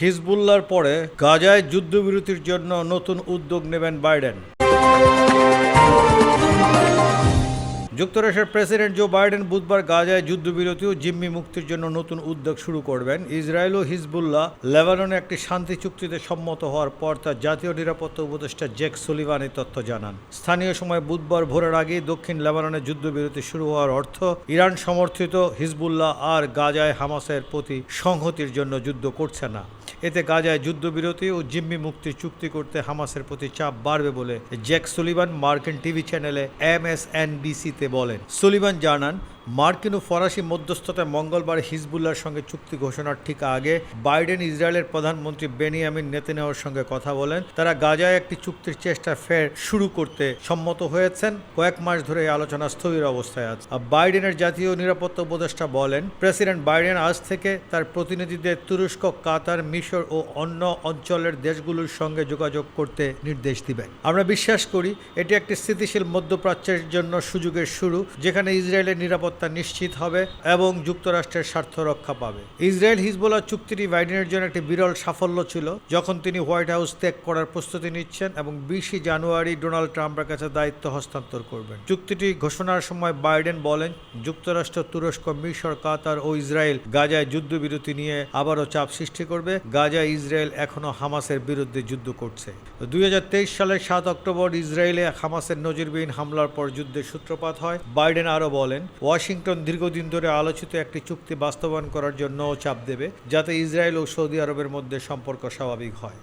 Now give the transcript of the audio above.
হিজবুল্লার পরে গাজায় যুদ্ধবিরতির জন্য নতুন উদ্যোগ নেবেন বাইডেন। যুক্তরাষ্ট্রের প্রেসিডেন্ট জো বাইডেন বুধবার গাজায় যুদ্ধবিরতি ও জিম্মি মুক্তির জন্য নতুন উদ্যোগ শুরু করবেন। ইসরায়েল ও হিজবুল্লাহ লেবাননে একটি শান্তি চুক্তিতে সম্মত হওয়ার পর তার জাতীয় নিরাপত্তা উপদেষ্টা জেক সুলিভান এই তথ্য জানান। স্থানীয় সময় বুধবার ভোরের আগে দক্ষিণ লেবাননে যুদ্ধবিরতি শুরু হওয়ার অর্থ ইরান সমর্থিত হিজবুল্লাহ আর গাজায় হামাসের প্রতি সংহতির জন্য যুদ্ধ করছে না। এতে গাজায় যুদ্ধবিরতি ও জিম্মি মুক্তি চুক্তি করতে হামাসের প্রতি চাপ বাড়বে বলে জ্যাক সুলিভান মার্কিন টিভি চ্যানেলে এম এস তে বলেন। সুলিভান জানান মার্কিন ও ফরাসি মধ্যস্থতায় মঙ্গলবার হিজবুল্লাহর সঙ্গে চুক্তি ঘোষণার ঠিক আগে বাইডেন ইসরায়েলের প্রধানমন্ত্রী বেনিয়ামিন নেতানিয়াহুর সঙ্গে কথা বলেন। তারা গাজায় একটি চুক্তির চেষ্টা ফের শুরু করতে সম্মত হয়েছেন। কয়েক মাস ধরে এই আলোচনা স্থবির অবস্থায় আছে। আর বাইডেনের জাতীয় নিরাপত্তা উপদেষ্টা বলেন, প্রেসিডেন্ট বাইডেন আজ থেকে তার প্রতিনিধিদের তুরস্ক, কাতার, মিশর ও অন্য অঞ্চলের দেশগুলোর সঙ্গে যোগাযোগ করতে নির্দেশ দিবেন। আমরা বিশ্বাস করি, এটি একটি স্থিতিশীল মধ্যপ্রাচ্যের জন্য সুযোগের শুরু, যেখানে ইসরায়েলের নিরাপত্তা নিশ্চিত হবে এবং যুক্তরাষ্ট্রের স্বার্থ রক্ষা পাবে। ইসরায়েল হিজবুল্লাহ চুক্তিটি বাইডেনের জন্য একটি বিরল সাফল্য ছিল, যখন তিনি হোয়াইট হাউস ত্যাগ করার প্রস্তুতি নিচ্ছেন এবং বিশে জানুয়ারি ডোনাল্ড ট্রাম্পের কাছে দায়িত্ব হস্তান্তর করবেন। চুক্তিটি ঘোষণার সময় বাইডেন বলেন, যুক্তরাষ্ট্র, তুরস্ক, মিশর, কাতার ও ইসরায়েল গাজায় যুদ্ধবিরতি নিয়ে আবারও চাপ সৃষ্টি করবে। গাজায় ইসরায়েল এখনও হামাসের বিরুদ্ধে যুদ্ধ করছে। দুই হাজার তেইশ সালের সাত অক্টোবর ইসরায়েলে হামাসের নজিরবিহীন হামলার পর যুদ্ধের সূত্রপাত হয়। বাইডেন আরও বলেন ওয়াশিংটন দীর্ঘদিন ধরে আলোচিত একটি চুক্তি বাস্তবায়ন করার জন্য চাপ দেবে, যাতে ইসরায়েল ও সৌদি আরবের মধ্যে সম্পর্ক স্বাভাবিক হয়।